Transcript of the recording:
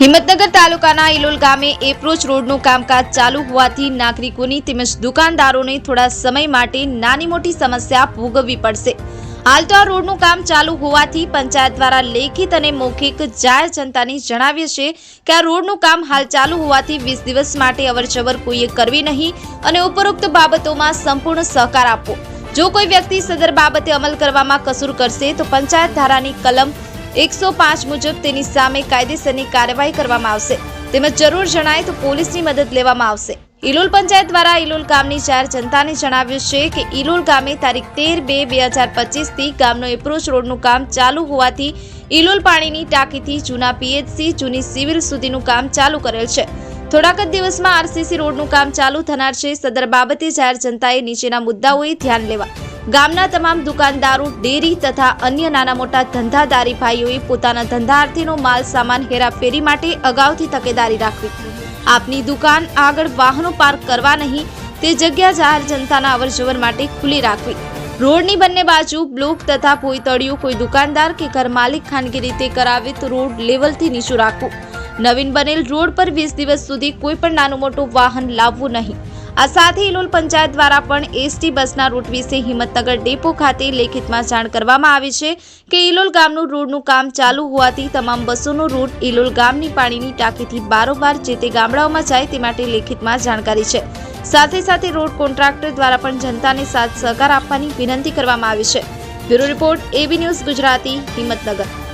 હિંમતનગર તાલુકાના ઇલોલ ગામે એપ્રોચ રોડનું કામકાજ ચાલુ હોવાથી નાગરિકોની તેમજ દુકાનદારોને થોડા સમય માટે નાની મોટી સમસ્યા ભોગવવી પડશે. હાલ તો આ રોડનું કામ ચાલુ હોવાથી પંચાયત દ્વારા લેખિત અને મૌખિક જાહેર જનતાને જણાવીએ છે કે આ રોડનું કામ હાલ ચાલુ હોવાથી વીસ દિવસ માટે અવરજવર કોઈએ કરવી નહીં અને ઉપરોક્ત બાબતોમાં સંપૂર્ણ સહકાર આપવો. જો કોઈ વ્યક્તિ સદર બાબતે અમલ કરવામાં કસૂર કરશે તો પંચાયત ધારાની કલમ એકસો પાંચ મુજબ તેની સામે કાયદેસરની કાર્યવાહી કરવામાં આવશે. તેમજ જરૂર જણાય તો પોલીસની મદદ લેવામાં આવશે. ઇલોલ પંચાયત દ્વારા ઇલોલ ગામની જાહેર જનતાને જણાવ્યું છે કે ઇલોલ ગામે તારીખ તેર બે બે હજાર પચીસથી ગામનો એપ્રોચ રોડનું કામ ચાલુ હોવાથી ઇલોલ પાણીની ટાંકીથી જૂના પીએચસી, જૂની સિવિલ સુધીનું કામ ચાલુ કરેલ છે. થોડાક જ દિવસમાં આરસીસી રોડનું કામ ચાલુ થનાર છે. સદર બાબતે જાહેર જનતાએ નીચેના મુદ્દાઓએ ધ્યાન લેવા ગામના તમામ દુકાનદારો, ડેરી તથા અન્ય નાના મોટા ધંધાદારી ભાઈઓએ પોતાના ધંધાર્થીનો માલ સામાન હેરાફેરી માટે અગાઉથી તકેદારી રાખવી. આપની દુકાન આગળ વાહનો પાર્ક કરવા નહીં, તે જગ્યા જાહેર જનતાના અવરજવર માટે ખુલ્લી રાખવી. રોડની બંને બાજુ બ્લોક તથા ભોયતળિયું કોઈ દુકાનદાર કે ઘર માલિક ખાનગી રીતે કરાવે તો રોડ લેવલથી નીચું રાખવું. નવીન બનેલ રોડ પર વીસ દિવસ સુધી કોઈ પણ નાનું મોટું વાહન લાવવું નહીં. આ સાથે ઇલોલ પંચાયત દ્વારા પણ એસટી બસના રૂટ વિશે હિંમતનગર ડેપો ખાતે લેખિતમાં જાણ કરવામાં આવી છે કે ઇલોલ ગામનું રોડનું કામ ચાલુ હોવાથી તમામ બસોનો રૂટ ઇલોલ ગામની પાણીની ટાંકીથી બારોબાર જે તે ગામડાઓમાં જાય તે માટે લેખિતમાં જાણકારી છે. સાથે સાથે રોડ કોન્ટ્રાક્ટર દ્વારા પણ જનતાને સાથ સહકાર આપવાની વિનંતી કરવામાં આવી છે. Bureau report AB news Gujarati, Himmatnagar.